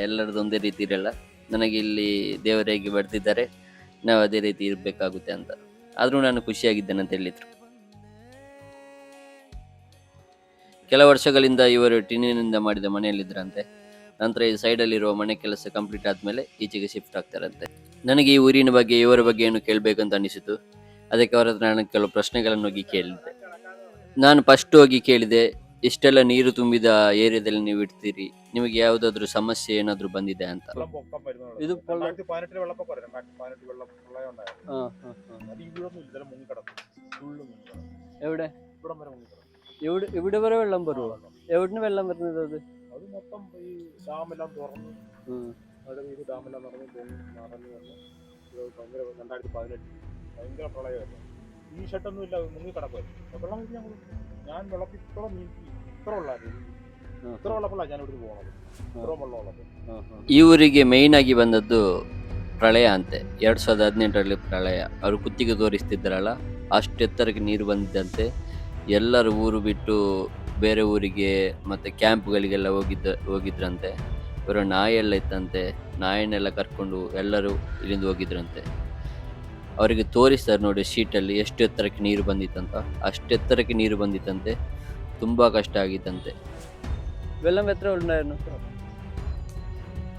ಎಲ್ಲರದ್ದು ಒಂದೇ ರೀತಿ ಇರಲ್ಲ. ನನಗೆ ಇಲ್ಲಿ ದೇವರೇಗೆ ಬರ್ತಿದ್ದಾರೆ ನಾವು ಅದೇ ರೀತಿ ಇರಬೇಕಾಗುತ್ತೆ ಅಂತ. ಆದರೂ ನಾನು ಖುಷಿಯಾಗಿದ್ದೇನೆ ಅಂತ ಹೇಳಿದ್ರು. ಕೆಲ ವರ್ಷಗಳಿಂದ ಇವರು ಟಿನ್ನಿನಿಂದ ಮಾಡಿದ ಮನೆಯಲ್ಲಿದ್ದರಂತೆ ನಂತರ ಈ ಸೈಡಲ್ಲಿರುವ ಮನೆ ಕೆಲಸ ಕಂಪ್ಲೀಟ್ ಆದಮೇಲೆ ಈಚೆಗೆ ಶಿಫ್ಟ್ ಆಗ್ತಾರಂತೆ. ನನಗೆ ಈ ಊರಿನ ಬಗ್ಗೆ ಇವರ ಬಗ್ಗೆ ಏನು ಕೇಳಬೇಕಂತ ಅನಿಸಿತು. ಅದಕ್ಕೆ ಅವರ ಹತ್ರ ನಾನು ಕೆಲವು ಪ್ರಶ್ನೆಗಳನ್ನು ಹೋಗಿ ಕೇಳಿದೆ. ನಾನು ಫಸ್ಟ್ ಹೋಗಿ ಕೇಳಿದೆ ಇಷ್ಟೆಲ್ಲ ನೀರು ತುಂಬಿದ ಏರಿಯಾದಲ್ಲಿ ನೀವು ಇಡ್ತೀರಿ ನಿಮಗೆ ಯಾವುದಾದ್ರೂ ಸಮಸ್ಯೆ ಏನಾದರೂ ಬಂದಿದೆ ಅಂತ. ಇದು ಎವಡೆ? വരുന്നതാണ് ഇത് പൊള്ളം- രണ്ടായിരത്തി പതിനെട്ടില് വെള്ളപ്പൊക്കം വരും. രണ്ടായിരത്തി പതിനെട്ടിൽ വെള്ളം പ്രളയം ഉണ്ടായിരുന്നു അത് ഇവിടൊന്നും ഇല്ല മുങ്ങിക്കിടക്കും ഫുള്ള് മുങ്ങിക്കിടക്കും എവിടെ ഇവിടം വരെ മുങ്ങിക്കിടക്കും ഇവിടെ ഇവിടെ വരെ വെള്ളം വരുമോ എവിടുന്ന് വെള്ളം വരുന്നത് അത് അത് മൊത്തം ഈ ഡാമെല്ലാം തുറന്ന് അവിടെ ഈ ഡാമെല്ലാം നിറഞ്ഞ് പൊങ്ങി നിറഞ്ഞ് വന്ന് ഇത് ഭയങ്കര രണ്ടായിരത്തി പതിനെട്ട് ഭയങ്കര പ്രളയമായിരുന്നു ഈ ഷട്ടൊന്നും ഇല്ല മുങ്ങി കിടക്കുമായിരുന്നു വെള്ളം വീട്ടിൽ ഞങ്ങൾ ഞാൻ വെള്ളത്തിൽ ഇത്ര നീന്തി ഇത്ര ഉള്ളായിരുന്നു ഇത്ര ഉള്ളപ്പോഴാണ് ഞാൻ ഇവിടുന്ന് പോകണത് ഇത്ര വെള്ളം ഉള്ളപ്പോൾ ಈ ಊರಿಗೆ ಮೇಯ್ನ್ ಆಗಿ ಬಂದದ್ದು ಪ್ರಳಯ ಅಂತೆ ಎರಡ್ ಸಾವಿರದ ಹದಿನೆಂಟರಲ್ಲಿ ಪ್ರಳಯ ಅವರು ಕುತ್ತಿಗೆ ತೋರಿಸ್ತಿದ್ರಲ್ಲ ಅಷ್ಟು ಎತ್ತರಕ್ಕೆ ನೀರು ಬಂದಿದ್ದಂತೆ ಎಲ್ಲರೂ ಊರು ಬಿಟ್ಟು ಬೇರೆ ಊರಿಗೆ ಮತ್ತೆ ಕ್ಯಾಂಪ್ಗಳಿಗೆಲ್ಲ ಹೋಗಿದ್ದ ಹೋಗಿದ್ರಂತೆ ಇವರ ನಾಯಿ ಎಲ್ಲ ಇತ್ತಂತೆ ನಾಯಿನೆಲ್ಲ ಕರ್ಕೊಂಡು ಎಲ್ಲರೂ ಇಲ್ಲಿಂದ ಹೋಗಿದ್ರಂತೆ ಅವರಿಗೆ ತೋರಿಸ್ತಾರೆ ನೋಡಿ ಶೀಟಲ್ಲಿ ಎಷ್ಟು ಎತ್ತರಕ್ಕೆ ನೀರು ಬಂದಿತ್ತಂತ ಅಷ್ಟು ಎತ್ತರಕ್ಕೆ ನೀರು ಬಂದಿತ್ತಂತೆ ತುಂಬಾ ಕಷ್ಟ ಆಗಿತ್ತಂತೆ വെള്ളം എത്ര ഉണ്ടായിരുന്നു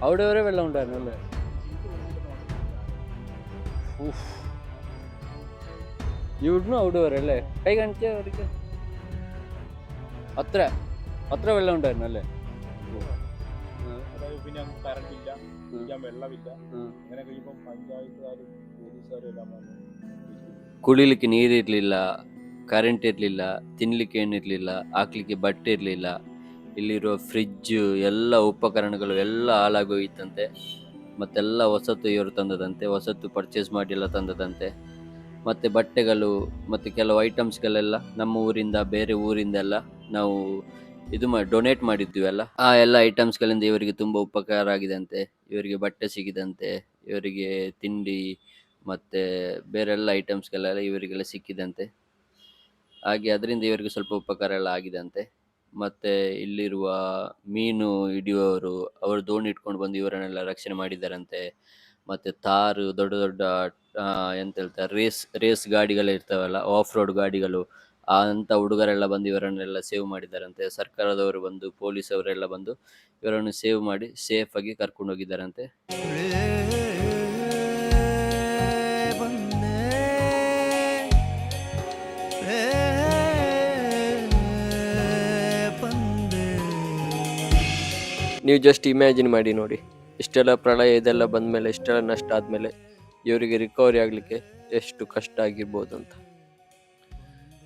അവിടെ വരെ വെള്ളം ഉണ്ടായിരുന്നു അല്ലേ ഉഫ്. ഇവിടുന്ന് അവിടെ വരെ അല്ലേ കൈ കാണിച്ച അവർക്ക് അത്ര അത്ര വെള്ളം ഉണ്ടായിരുന്നു അല്ലേ അതായത് പിന്നെ കറണ്ട് ഇല്ല കുടിക്കാൻ വെള്ളമില്ല ഉം. അങ്ങനെ കഴിയുമ്പോൾ പഞ്ചായത്തുകാരും പോലീസുകാരും എല്ലാം വന്ന് ಕುಡಿಲಿಕ್ಕೆ ನೀರಿರ್ಲಿಲ್ಲ ಕರೆಂಟ್ ಇರಲಿಲ್ಲ ತಿನ್ಲಿಕ್ಕೆ ಏನಿರಲಿಲ್ಲ ಹಾಕ್ಲಿಕ್ಕೆ ಬಟ್ಟೆ ಇರಲಿಲ್ಲ ಇಲ್ಲಿರೋ ಫ್ರಿಜ್ಜು ಎಲ್ಲ ಉಪಕರಣಗಳು ಎಲ್ಲ ಹಾಳಾಗೋಗಿತ್ತಂತೆ ಮತ್ತೆಲ್ಲ ಹೊಸತು ಇವರು ತಂದದಂತೆ ಹೊಸತು ಪರ್ಚೇಸ್ ಮಾಡಿ ಎಲ್ಲ ತಂದದಂತೆ ಮತ್ತೆ ಬಟ್ಟೆಗಳು ಮತ್ತೆ ಕೆಲವು ಐಟಮ್ಸ್ಗಳೆಲ್ಲ ನಮ್ಮ ಊರಿಂದ, ಬೇರೆ ಊರಿಂದೆಲ್ಲ ನಾವು ಇದು ಮಾಡಿ ಡೊನೇಟ್ ಮಾಡಿದ್ವಿ ಅಲ್ಲ. ಆ ಎಲ್ಲ ಐಟಮ್ಸ್ಗಳಿಂದ ಇವರಿಗೆ ತುಂಬ ಉಪಕಾರ ಆಗಿದಂತೆ. ಇವರಿಗೆ ಬಟ್ಟೆ ಸಿಗಿದಂತೆ, ಇವರಿಗೆ ತಿಂಡಿ ಮತ್ತೆ ಬೇರೆಲ್ಲ ಐಟಮ್ಸ್ಗಳೆಲ್ಲ ಇವರಿಗೆಲ್ಲ ಸಿಕ್ಕಿದಂತೆ. ಹಾಗೆ ಅದರಿಂದ ಇವರಿಗೆ ಸ್ವಲ್ಪ ಉಪಕಾರ ಎಲ್ಲ ಆಗಿದಂತೆ. ಮತ್ತೆ ಇಲ್ಲಿರುವ ಮೀನು ಹಿಡಿಯುವವರು, ಅವರು ದೋಣಿ ಇಟ್ಕೊಂಡು ಬಂದು ಇವರನ್ನೆಲ್ಲ ರಕ್ಷಣೆ ಮಾಡಿದ್ದಾರಂತೆ. ಮತ್ತೆ ತಾರು ದೊಡ್ಡ ದೊಡ್ಡ ಎಂತ ಹೇಳ್ತಾರೆ ರೇಸ್ ರೇಸ್ ಗಾಡಿಗಳು ಇರ್ತಾವಲ್ಲ ಆಫ್ ರೋಡ್ ಗಾಡಿಗಳು ಅಂತ ಹುಡುಗರೆಲ್ಲ ಬಂದು ಇವರನ್ನೆಲ್ಲ ಸೇವ್ ಮಾಡಿದ್ದಾರಂತೆ. ಸರ್ಕಾರದವರು ಬಂದು ಪೊಲೀಸ್ ಅವರೆಲ್ಲ ಬಂದು ಇವರನ್ನು ಸೇವ್ ಮಾಡಿ ಸೇಫ್ ಆಗಿ ಕರ್ಕೊಂಡು ಹೋಗಿದ್ದಾರಂತೆ. ನೀವು ಜಸ್ಟ್ ಇಮ್ಯಾಜಿನ್ ಮಾಡಿ ನೋಡಿ. ಇಷ್ಟೆಲ್ಲ ಪ್ರಳಯ ಇದೆಲ್ಲ ಬಂದಮೇಲೆ, ಇಷ್ಟೆಲ್ಲ ನಷ್ಟ ಆದಮೇಲೆ ಇವರಿಗೆ ರಿಕವರಿ ಆಗಲಿಕ್ಕೆ ಎಷ್ಟು ಕಷ್ಟ ಆಗಿರ್ಬೋದು ಅಂತ.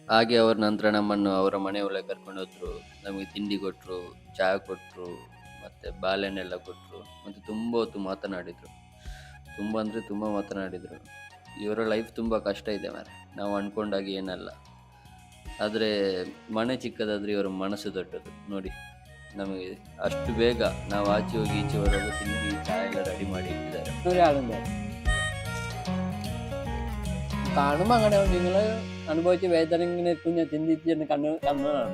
ಹಾಗೆ ಅವ್ರ ನಂತರ ನಮ್ಮನ್ನು ಅವರ ಮನೆ ಒಳಗೆ ಕರ್ಕೊಂಡು ನಮಗೆ ತಿಂಡಿ ಕೊಟ್ಟರು ಚಹಾ ಕೊಟ್ಟರು ಮತ್ತು ಬಾಳೆಹಣ್ಣೆಲ್ಲ ಕೊಟ್ಟರು ಮತ್ತು ತುಂಬ ಹೊತ್ತು ಮಾತನಾಡಿದರು. ತುಂಬ ಅಂದರೆ ತುಂಬ ಮಾತನಾಡಿದರು. ಇವರ ಲೈಫ್ ತುಂಬ ಕಷ್ಟ ಇದೆ ಮಾರೆ ನಾವು ಅಂದ್ಕೊಂಡಾಗ ಏನಲ್ಲ. ಆದರೆ ಮನೆ ಚಿಕ್ಕದಾದರೆ ಇವರ ಮನಸ್ಸು ದೊಡ್ಡದು. ನೋಡಿ. ನಮಗೆ ಅಷ್ಟು ಬೇಗ ನಾವು ಆಚೆ ಹೋಗಿ ಈಚೆ ಬರುವಾಗ ತಿಂಡಿ ಚಹಾ ಎಲ್ಲ ರೆಡಿ ಮಾಡಿ ಇಟ್ಟಿದ್ದಾರೆ ഒരാളുണ്ട് കാണുമ്പോൾ അങ്ങനെ നിങ്ങൾ അനുഭവിച്ച വേദന ഇങ്ങനെ കുഞ്ഞ ചിന്തിച്ച് കണ്ണു കണ്ണാണ്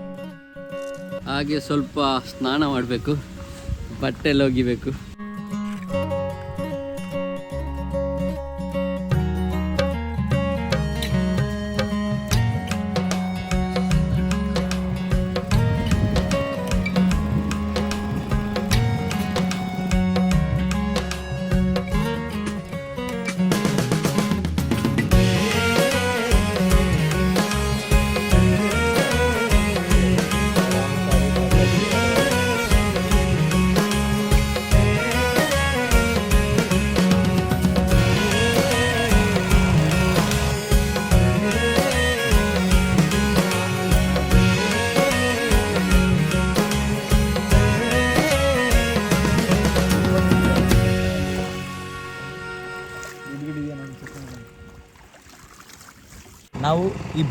ಹಾಗೆ ಸ್ವಲ್ಪ ಸ್ನಾನ ಮಾಡಬೇಕು ಬಟ್ಟೆ ಎಲ್ಲ ಒಗಿಬೇಕು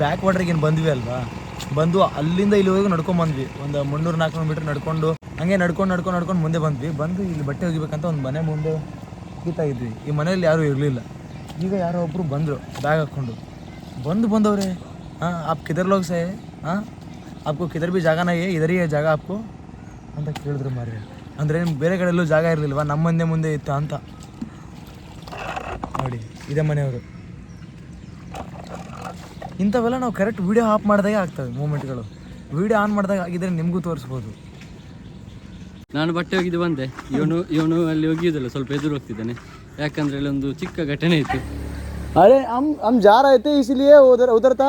ಬ್ಯಾಕ್ ವಾಟರ್ಗೆ ಏನು ಬಂದ್ವಿ ಅಲ್ವಾ? ಬಂದು ಅಲ್ಲಿಂದ ಇಲ್ಲಿವರೆಗೂ ನಡ್ಕೊಂಡ್ ಬಂದ್ವಿ. ಒಂದು ಮುನ್ನೂರು, ನಾಲ್ಕು ಮೀಟರ್ ನಡ್ಕೊಂಡು, ಹಂಗೆ ನಡ್ಕೊಂಡು ನಡ್ಕೊಂಡು ನಡ್ಕೊಂಡು ಮುಂದೆ ಬಂದ್ವಿ. ಬಂದು ಇಲ್ಲಿ ಬಟ್ಟೆ ಒಗಿಬೇಕಂತ ಒಂದು ಮನೆ ಮುಂದೆ ಕೀತಾ ಇದ್ವಿ. ಈ ಮನೆಯಲ್ಲಿ ಯಾರೂ ಇರಲಿಲ್ಲ. ಈಗ ಯಾರೋ ಒಬ್ಬರು ಬಂದರು ಬ್ಯಾಗ್ ಹಾಕ್ಕೊಂಡು. ಬಂದು ಬಂದವ್ರೆ, ಹಾಂ, ಆಪ್ ಕಿದರ್ ಲೋಗ್ ಸೇ, ಹಾಂ? ಆಪ್ಕು ಕಿದರ್ ಬಿ ಜಾಗನ ಏ ಇದರಿ ಜಾಗ ಆಪ್ಕು? ಅಂತ ಕೇಳಿದ್ರು ಮಾರಿ ಅಂದರೆ ಬೇರೆ ಕಡೆಲ್ಲೂ ಜಾಗ ಇರಲಿಲ್ವಾ? ನಮ್ಮ ಮುಂದೆ ಮುಂದೆ ಇತ್ತು ಅಂತ. ನೋಡಿ, ಇದೇ ಮನೆಯವರು. ಇಂಥವೆಲ್ಲ ನಾವು ಕರೆಕ್ಟ್ ವೀಡಿಯೋ ಆಫ್ ಮಾಡಿದಾಗ ಆಗ್ತವೆ ಮೂಮೆಂಟ್ಗಳು. ವೀಡಿಯೋ ಆನ್ ಮಾಡಿದಾಗ ಆಗಿದ್ರೆ ನಿಮಗೂ ತೋರಿಸ್ಬೋದು. ನಾನು ಬಟ್ಟೆ ಹೋಗಿದ್ದು ಬಂದೆ. ಇವನು ಇವನು ಅಲ್ಲಿ ಒಗಿಯುವುದಿಲ್ಲ ಸ್ವಲ್ಪ ಎದುರು ಹೋಗ್ತಿದ್ದಾನೆ. ಯಾಕಂದ್ರೆ ಇಲ್ಲಿ ಒಂದು ಚಿಕ್ಕ ಘಟನೆ ಇತ್ತು. ಅರೆ ಅಮ್ ಅಮ್ ಜಾರ ಐತೆ ಇಸಿಲಿಯೇ ಉದರ್ ಉದರ್ತಾ?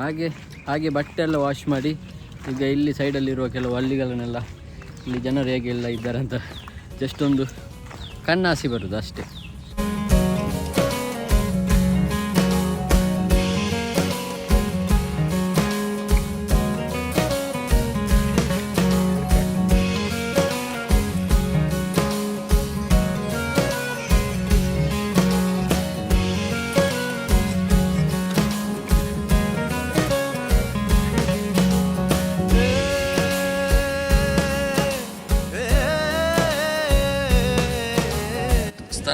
ಹಾಗೆ ಹಾಗೆ ಬಟ್ಟೆ ಎಲ್ಲ ವಾಶ್ ಮಾಡಿ ಈಗ ಇಲ್ಲಿ ಸೈಡಲ್ಲಿರುವ ಕೆಲವು ಹಳ್ಳಿಗಳನ್ನೆಲ್ಲ ಇಲ್ಲಿ ಜನರು ಹೇಗೆಲ್ಲ ಇದ್ದಾರೆ ಅಂತ ಜಸ್ಟ್ ಒಂದು ಕಣ್ಣಾಸಿ ಬರುದು ಅಷ್ಟೇ.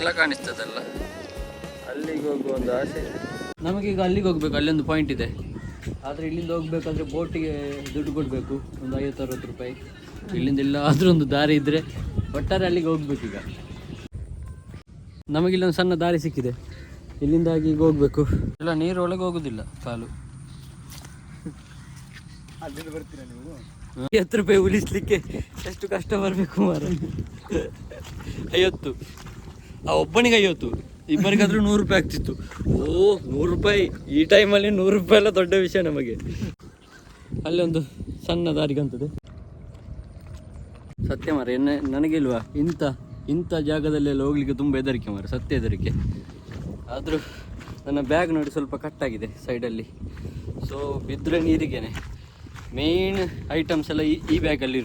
ನೆಲ ಕಾಣಿಸ್ತದಲ್ಲ. ಅಲ್ಲಿಗೆ ಹೋಗುವ ಒಂದು ಆಸೆ. ಇದೆ ನಮಗೀಗ ಅಲ್ಲಿಗೆ ಹೋಗ್ಬೇಕು ಒಂದು ಪಾಯಿಂಟ್ ಇದೆ. ಆದರೆ ಇಲ್ಲಿಂದ ಹೋಗ್ಬೇಕಾದ್ರೆ ಬೋಟಿಗೆ ದುಡ್ಡು ಕೊಡಬೇಕು ಒಂದು ಐವತ್ತು ಅರವತ್ತು ರೂಪಾಯಿ. ಇಲ್ಲಿಂದ ಇಲ್ಲ ಎಲ್ಲಾದರೂ ಒಂದು ದಾರಿ ಇದ್ದರೆ ಒಟ್ಟಾರೆ ಅಲ್ಲಿಗೆ ಹೋಗ್ಬೇಕು ಈಗ ಹೋಗ್ಬೇಕೀಗ. ನಮಗಿಲ್ಲೊಂದು ಸಣ್ಣ ದಾರಿ ಸಿಕ್ಕಿದೆ. ಇಲ್ಲಿಂದಾಗಿ ಈಗ ಹೋಗ್ಬೇಕು. ಇಲ್ಲ ನೀರು ಒಳಗೆ ಹೋಗುದಿಲ್ಲ ಕಾಲು ಅಲ್ಲಿಂದ ಬರ್ತೀರಾ ನೀವು? ಐವತ್ತು ರೂಪಾಯಿ ಉಳಿಸ್ಲಿಕ್ಕೆ ಎಷ್ಟು ಕಷ್ಟ ಬರಬೇಕು ಮಾರ ಐವತ್ತು. ಆ ಒಬ್ಬನಿಗೆ ಐವತ್ತು, ಇಬ್ಬರಿಗಾದ್ರೂ ನೂರು ರೂಪಾಯಿ ಆಗ್ತಿತ್ತು. ಓ, ನೂರು ರೂಪಾಯಿ, ಈ ಟೈಮಲ್ಲಿ ನೂರು ರೂಪಾಯಿ ಎಲ್ಲ ದೊಡ್ಡ ವಿಷಯ ನಮಗೆ. ಅಲ್ಲೊಂದು ಸಣ್ಣ ದಾರಿಗಂತದೆ ಸತ್ಯ ಮಾರ ನನಗಿಲ್ವಾ ಇಂಥ ಇಂಥ ಜಾಗದಲ್ಲೆಲ್ಲ ಹೋಗ್ಲಿಕ್ಕೆ ತುಂಬ ಹೆದರಿಕೆ ಮಾರ ಸತ್ಯ ಹೆದರಿಕೆ. ಆದರೂ ನನ್ನ ಬ್ಯಾಗ್ ನೋಡಿ ಸ್ವಲ್ಪ ಕಟ್ಟಾಗಿದೆ ಸೈಡಲ್ಲಿ ಸೊ ಬಿದ್ದರೆ ನೀರಿಗೇನೆ. ಮೇಯ್ನ್ ಐಟಮ್ಸ್ ಎಲ್ಲ ಈ ಈ ಬ್ಯಾಗಲ್ಲಿ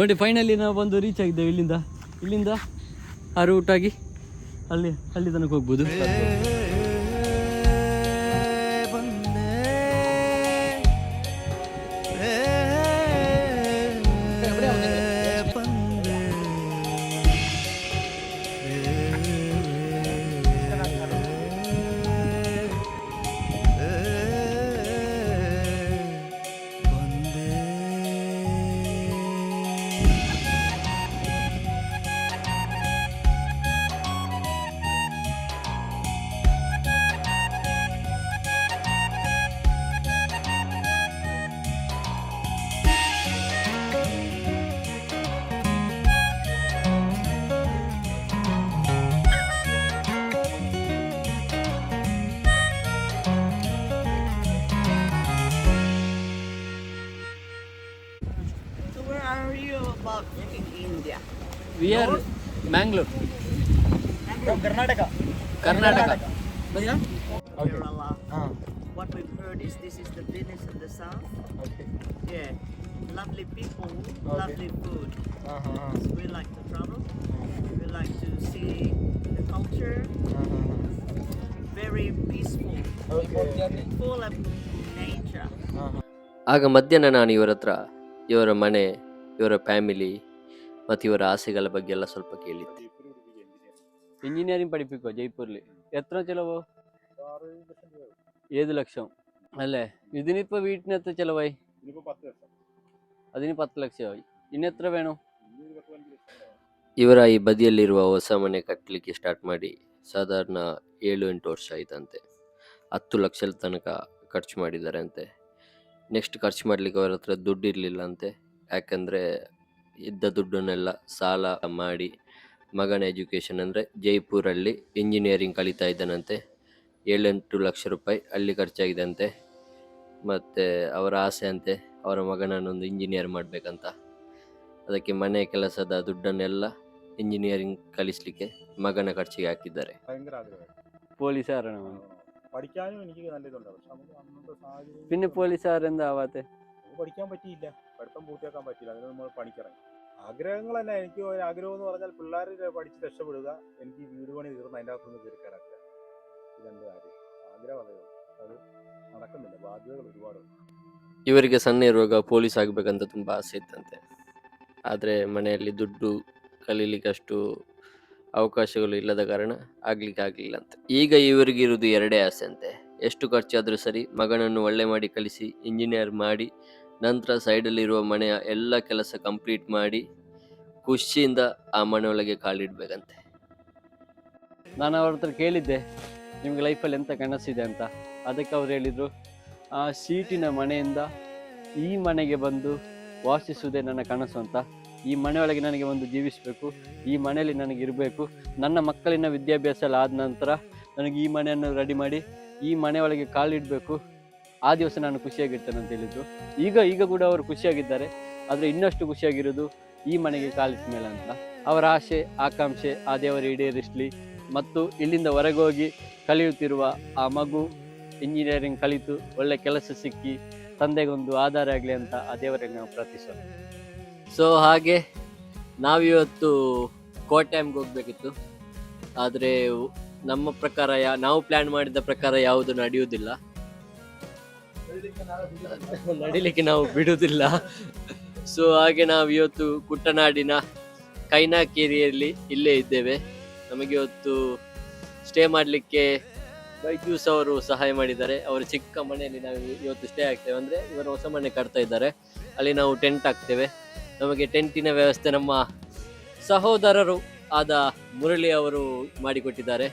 ನೋಡಿ ಫೈನಲಿ ನಾವು ಬಂದು ರೀಚ್ ಆಗಿದ್ದೇವೆ ಇಲ್ಲಿಂದ. ಇಲ್ಲಿಂದ ಆ ರೂಟಾಗಿ ಅಲ್ಲಿ ಅಲ್ಲಿ ತನಕ ಹೋಗ್ಬೋದು. We are Mangalore Karnataka Karnataka. What we've heard is this is the Venice of the south. Okay. Yeah. Lovely people, lovely food. So we like to travel. We like to see the culture. Very peaceful, Okay. full of nature. ಆಗ ಮಧ್ಯಾಹ್ನ ನಾನು ಇವರ ಹತ್ರ ಇವರ ಮನೆ ಇವರ ಫ್ಯಾಮಿಲಿ ಮತ್ತು ಇವರ ಆಸೆಗಳ ಬಗ್ಗೆ ಎಲ್ಲ ಸ್ವಲ್ಪ ಕೇಳಿದ್ದೆ ಇಂಜಿನಿಯರಿಂಗ್ പഠിപ്പിക്കോ ജയ്പൂരിൽ എത്ര ചിലവോ ഏഴ് ലക്ഷം അല്ലേ ഇതിനിപ്പോ വീട്ടിന് എത്ര ചിലവായി ഇനിയിപ്പോ പത്ത് ലക്ഷം അതിന് പത്ത് ലക്ഷമായി ഇനി എത്ര വേണം ഇനി ഇരുപത്തി അഞ്ച് ലക്ഷം ಇವರ ಈ ಬದಿಯಲ್ಲಿರುವ ಹೊಸ ಮನೆ ಕಟ್ಟಲಿಕ್ಕೆ ಸ್ಟಾರ್ಟ್ ಮಾಡಿ ಸಾಧಾರಣ ಏಳು ಎಂಟು ವರ್ಷ ಆಯ್ತಂತೆ ಹತ್ತು ಲಕ್ಷದ ತನಕ ಖರ್ಚು ಮಾಡಿದ್ದಾರೆ ಅಂತೆ ನೆಕ್ಸ್ಟ್ ಖರ್ಚು ಮಾಡಲಿಕ್ಕೆ ಅವರ ಹತ್ರ ದುಡ್ಡು ಇರಲಿಲ್ಲ ಅಂತೆ ಯಾಕಂದರೆ ಇದ್ದ ದುಡ್ಡನ್ನೆಲ್ಲ ಸಾಲ ಮಾಡಿ ಮಗನ ಎಜುಕೇಷನ್ ಅಂದರೆ ಜೈಪುರಲ್ಲಿ ಇಂಜಿನಿಯರಿಂಗ್ ಕಲಿತಾ ಇದ್ದಾನಂತೆ ಏಳೆಂಟು ಲಕ್ಷ ರೂಪಾಯಿ ಅಲ್ಲಿ ಖರ್ಚಾಗಿದೆ ಅಂತೆ ಮತ್ತು ಅವರ ಆಸೆ ಅಂತೆ ಅವರ ಮಗನನ್ನೊಂದು ಇಂಜಿನಿಯರ್ ಮಾಡಬೇಕಂತ ಅದಕ್ಕೆ ಮನೆ ಕೆಲಸದ ದುಡ್ಡನ್ನೆಲ್ಲ ಇಂಜಿನಿಯರಿಂಗ್ ಕಲಿಸ್ಲಿಕ್ಕೆ മകനെ ಖರ್ಚಿಗೆ ಹಾಕಿದ್ದಾರೆ ഭയങ്കര ആഗ്രഹം പോലീസുകാരാണ് പഠിക്കാനും എനിക്ക് നല്ല ഇതുണ്ട് പക്ഷെ നമുക്ക് അന്നത്തെ സാഹചര്യം പിന്നെ പോലീസുകാർ എന്താ ആവാത്തെ നമുക്ക് പഠിക്കാൻ പറ്റിയില്ല പഠിത്തം പൂർത്തിയാക്കാൻ പറ്റിയില്ല അതിന് നമ്മൾ പണിക്കിറങ്ങി ആഗ്രഹങ്ങൾ തന്നെ എനിക്ക് ഒരു ആഗ്രഹം എന്ന് പറഞ്ഞാൽ പിള്ളേർ പഠിച്ച് രക്ഷപ്പെടുക എനിക്ക് ഈ വീട് പണി തീർന്ന് അതിൻ്റെ അകത്തുനിന്ന് കയറി കിടക്കുക ഇതെന്ത് കാര്യം ആഗ്രഹം അതേ ഉള്ളൂ. അത് നടക്കുന്നില്ല ബാധ്യതകൾ ഒരുപാടുണ്ട് ಇವರಿಗೆ ಸಣ್ಣ ಇರುವಾಗ ಪೊಲೀಸ್ ಆಗಬೇಕಂತ ತುಂಬ ಆಸೆ ಇತ್ತಂತೆ ಆದರೆ ಮನೆಯಲ್ಲಿ ದುಡ್ಡು ಕಲೀಲಿಕ್ಕೆ ಅಷ್ಟು ಅವಕಾಶಗಳು ಇಲ್ಲದ ಕಾರಣ ಆಗ್ಲಿಕ್ಕೆ ಆಗಲಿಲ್ಲ ಅಂತ ಈಗ ಇವರಿಗಿರುವುದು ಎರಡೇ ಆಸೆ ಅಂತೆ ಎಷ್ಟು ಖರ್ಚಾದರೂ ಸರಿ ಮಗನನ್ನು ಒಳ್ಳೆ ಮಾಡಿ ಕಲಿಸಿ ಇಂಜಿನಿಯರ್ ಮಾಡಿ ನಂತರ ಸೈಡಲ್ಲಿರುವ ಮನೆಯ ಎಲ್ಲ ಕೆಲಸ ಕಂಪ್ಲೀಟ್ ಮಾಡಿ ಖುಷಿಯಿಂದ ಆ ಮನೆಯೊಳಗೆ ಕಾಲಿಡಬೇಕಂತೆ. ನಾನು ಅವ್ರ ಹತ್ರ ಕೇಳಿದ್ದೆ, ನಿಮ್ಗೆ ಲೈಫಲ್ಲಿ ಎಂಥ ಕನಸಿದೆ ಅಂತ? ಅದಕ್ಕೆ ಅವ್ರು ಹೇಳಿದರು, ಆ ಸೀಟಿನ ಮನೆಯಿಂದ ಈ ಮನೆಗೆ ಬಂದು ವಾಸಿಸುವುದೇ ನನ್ನ ಕನಸು ಅಂತ. ಈ ಮನೆಯೊಳಗೆ ನನಗೆ ಒಂದು ಜೀವಿಸಬೇಕು, ಈ ಮನೆಯಲ್ಲಿ ನನಗೆ ಇರಬೇಕು. ನನ್ನ ಮಕ್ಕಳಿನ ವಿದ್ಯಾಭ್ಯಾಸ ಆದ ನಂತರ ನನಗೆ ಈ ಮನೆಯನ್ನು ರೆಡಿ ಮಾಡಿ, ಈ ಮನೆಯೊಳಗೆ ಕಾಲಿಡಬೇಕು. ಆ ದಿವಸ ನಾನು ಖುಷಿಯಾಗಿರ್ತೇನೆ ಅಂತ ಹೇಳಿದ್ರು. ಈಗ ಈಗ ಕೂಡ ಅವರು ಖುಷಿಯಾಗಿದ್ದಾರೆ. ಆದರೆ ಇನ್ನಷ್ಟು ಖುಷಿಯಾಗಿರೋದು ಈ ಮನೆಗೆ ಕಾಲಿಟ್ಟ ಮೇಲೆ ಅಂತ. ಅವರ ಆಸೆ ಆಕಾಂಕ್ಷೆ ಆ ದೇವರು ಈಡೇರಿಸಲಿ. ಮತ್ತು ಇಲ್ಲಿಂದ ಹೊರಗೆ ಹೋಗಿ ಕಲಿಯುತ್ತಿರುವ ಆ ಮಗು ಇಂಜಿನಿಯರಿಂಗ್ ಕಲಿತು ಒಳ್ಳೆ ಕೆಲಸ ಸಿಕ್ಕಿ ತಂದೆಗೊಂದು ಆಧಾರ ಆಗಲಿ ಅಂತ ಆ ದೇವರಿಗೆ ನಾವು ಪ್ರಾರ್ಥಿಸೋಣ. ಸೊ ಹಾಗೆ ನಾವಿವತ್ತು ಕೋಟ್ಯಾಮ್ಗೆ ಹೋಗ್ಬೇಕಿತ್ತು. ಆದರೆ ನಮ್ಮ ಪ್ರಕಾರ ಯಾ, ನಾವು ಪ್ಲ್ಯಾನ್ ಮಾಡಿದ ಪ್ರಕಾರ ಯಾವುದು ನಡೆಯುವುದಿಲ್ಲ. ನಡಿಲಿಕ್ಕೆ ನಾವು ಬಿಡುವುದಿಲ್ಲ. ಸೊ ಹಾಗೆ ನಾವು ಇವತ್ತು ಕುಟ್ಟನಾಡಿನ ಕೈನಾಕೇರಿಯಲ್ಲಿ ಇಲ್ಲೇ ಇದ್ದೇವೆ. ನಮಗೆ ಇವತ್ತು ಸ್ಟೇ ಮಾಡಲಿಕ್ಕೆ ಬೈಜೂಸ್ ಅವರು ಸಹಾಯ ಮಾಡಿದ್ದಾರೆ. ಅವರ ಚಿಕ್ಕ ಮನೆಯಲ್ಲಿ ನಾವು ಇವತ್ತು ಸ್ಟೇ ಆಗ್ತೇವೆ. ಅಂದರೆ ಇವರು ಹೊಸ ಮನೆ ಕಟ್ತಾ ಇದ್ದಾರೆ. ಅಲ್ಲಿ ನಾವು ಟೆಂಟ್ ಹಾಕ್ತೇವೆ. ನಮಗೆ ಟೆಂಟಿನ ವ್ಯವಸ್ಥೆ ನಮ್ಮ ಸಹೋದರರು ಆದ ಮುರಳಿ ಅವರು ಮಾಡಿಕೊಟ್ಟಿದ್ದಾರೆ.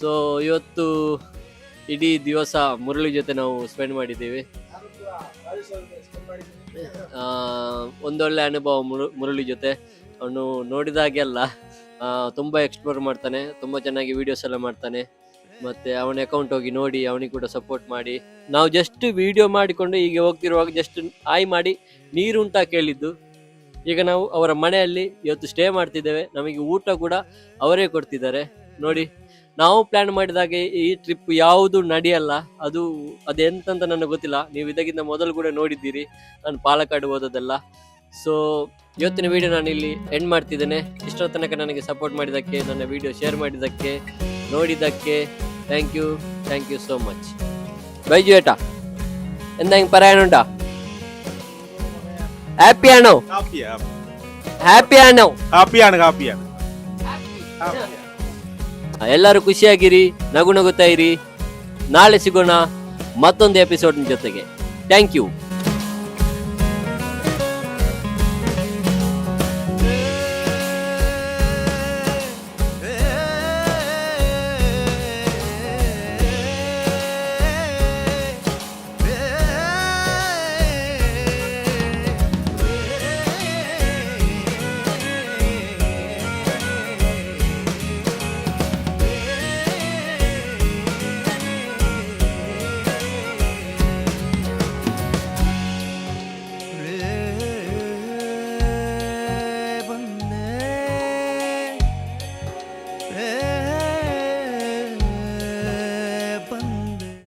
ಸೊ ಇವತ್ತು ಇಡೀ ದಿವಸ ಮುರಳಿ ಜೊತೆ ನಾವು ಸ್ಪೆಂಡ್ ಮಾಡಿದ್ದೀವಿ. ಒಂದೊಳ್ಳೆ ಅನುಭವ ಮುರು- ಮುರಳಿ ಜೊತೆ. ಅವನು ನೋಡಿದಾಗೆಲ್ಲ ಆ, ತುಂಬ ಎಕ್ಸ್ಪ್ಲೋರ್ ಮಾಡ್ತಾನೆ ತುಂಬ ಚೆನ್ನಾಗಿ ವಿಡಿಯೋಸ್ ಎಲ್ಲ ಮಾಡ್ತಾನೆ. ಮತ್ತೆ ಅವನ ಅಕೌಂಟ್ ಹೋಗಿ ನೋಡಿ ಅವನಿಗೆ ಕೂಡ ಸಪೋರ್ಟ್ ಮಾಡಿ. ನಾವು ಜಸ್ಟ್ ವಿಡಿಯೋ ಮಾಡಿಕೊಂಡು ಈಗ ಹೋಗ್ತಿರುವಾಗ ಜಸ್ಟ್ ಆಯ್ ಮಾಡಿ ನೀರುಂಟ ಕೇಳಿದ್ದು. ಈಗ ನಾವು ಅವರ ಮನೆಯಲ್ಲಿ ಇವತ್ತು ಸ್ಟೇ ಮಾಡ್ತಿದ್ದೇವೆ. ನಮಗೆ ಊಟ ಕೂಡ ಅವರೇ ಕೊಡ್ತಿದ್ದಾರೆ. ನೋಡಿ. ನಾವು ಪ್ಲಾನ್ ಮಾಡಿದಾಗೆ ಈ ಟ್ರಿಪ್ ಯಾವುದು ನಡೆಯಲ್ಲ ಅದು ಅದೆಂತಂತ ನನಗೆ ಗೊತ್ತಿಲ್ಲ. ನೀವು ಇದಕ್ಕಿಂತ ಮೊದಲು ಕೂಡ ನೋಡಿದ್ದೀರಿ ನಾನು ಪಾಲಕ್ಕಾಡು ಓದೋದೆಲ್ಲ ಸೊ ಇವತ್ತಿನ ವಿಡಿಯೋ ನಾನು ಇಲ್ಲಿ ಎಂಡ್ ಮಾಡ್ತಿದ್ದೇನೆ. ಇಷ್ಟರ ತನಕ ನನಗೆ ಸಪೋರ್ಟ್ ಮಾಡಿದ್ದಕ್ಕೆ ನನ್ನ ವಿಡಿಯೋ ಶೇರ್ ಮಾಡಿದ್ದಕ್ಕೆ ನೋಡಿದ್ದಕ್ಕೆ thank you thank you so much Baiju Etah ಎಂದ ಹೆಂಗೆ ಪರಾಯಣ ಉಂಟಾ? ಹ್ಯಾಪಿ ಆಣೋ ಹ್ಯಾಪಿ ಆನೋ ಹ್ಯಾಪಿ ಆನೋ ಹ್ಯಾಪಿ ಆ ಎಲ್ಲರೂ ಖುಷಿಯಾಗಿರಿ ನಗು ನಗುತ್ತಾ ಇರಿ. ನಾಳೆ ಸಿಗೋಣ ಮತ್ತೊಂದು ಎಪಿಸೋಡ್ ಜೊತೆಗೆ. Thank you